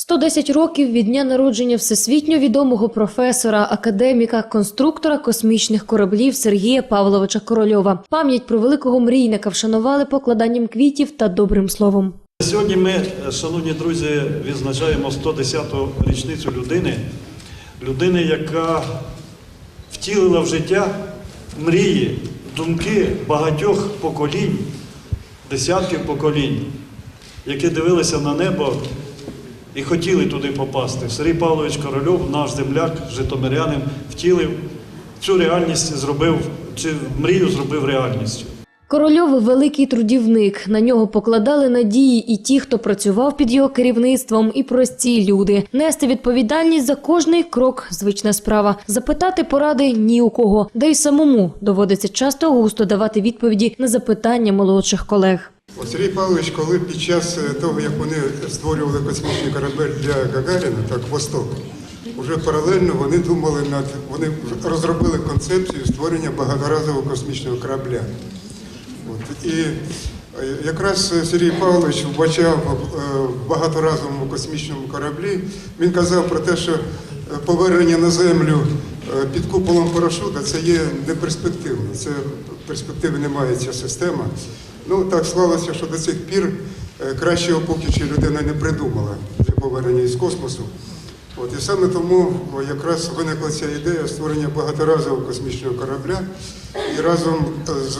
110 років від дня народження всесвітньо відомого професора, академіка, конструктора космічних кораблів Сергія Павловича Корольова. Пам'ять про великого мрійника вшанували покладанням квітів та добрим словом. Сьогодні ми, шановні друзі, відзначаємо 110-ту річницю людини, людини, яка втілила в життя мрії, думки багатьох поколінь, десятків поколінь, які дивилися на небо і хотіли туди попасти. Сергій Павлович Корольов, наш земляк, житомирянин, втілив цю реальність, зробив, цю мрію зробив реальністю. Корольов – великий трудівник. На нього покладали надії і ті, хто працював під його керівництвом, і прості люди. Нести відповідальність за кожний крок – звична справа. Запитати поради ні у кого. Да й самому доводиться часто густо давати відповіді на запитання молодших колег. Сергій Павлович, коли під час е, того, як вони створювали космічний корабель для Гагаріна, так «Восток», вже паралельно вони думали над вони розробили концепцію створення багаторазового космічного корабля. От, і е, якраз Сергій Павлович вбачав е, в багаторазовому космічному кораблі. Він казав про те, що е, повернення на землю е, під куполом парашута це є неперспективно. Це перспективи немає ця система. Ну так склалося, що до цих пір е, кращого поки що людина не придумала для повернення із космосу. От, і саме тому якраз виникла ця ідея створення багаторазового космічного корабля. І разом з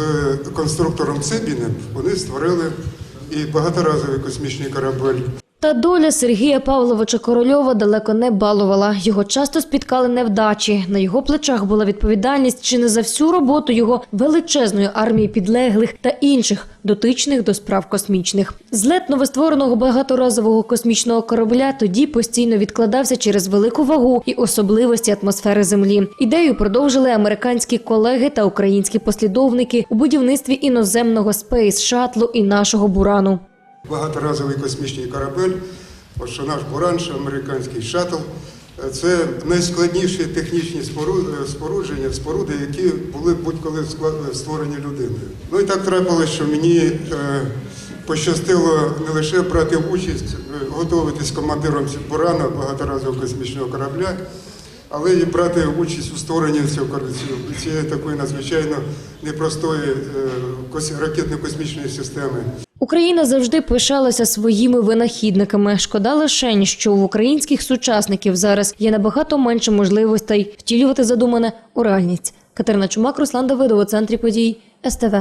конструктором Цибіним вони створили і багаторазовий космічний корабель. Та доля Сергія Павловича Корольова далеко не балувала. Його часто спіткали невдачі. На його плечах була відповідальність чи не за всю роботу його величезної армії підлеглих та інших дотичних до справ космічних. Злет новоствореного багаторазового космічного корабля тоді постійно відкладався через велику вагу і особливості атмосфери Землі. Ідею продовжили американські колеги та українські послідовники у будівництві іноземного спейс шатлу і нашого бурану. Багаторазовий космічний корабель, що наш буран, американський шаттл. е, Це найскладніші технічні е, спорудження, споруди, які були будь-коли скла- створені людиною. Ну і так трапилось, що мені е, пощастило не лише брати участь, е, готуватись командиром бурана багаторазового космічного корабля, але і брати участь у створенні цього цієї- такої надзвичайно непростої е, кос- ракетно-космічної системи. Україна завжди пишалася своїми винахідниками. Шкода лишень, що в українських сучасників зараз є набагато менше можливостей втілювати задумане у реальність. Катерина Чумак, Руслан Давидов у центрі подій СТВ.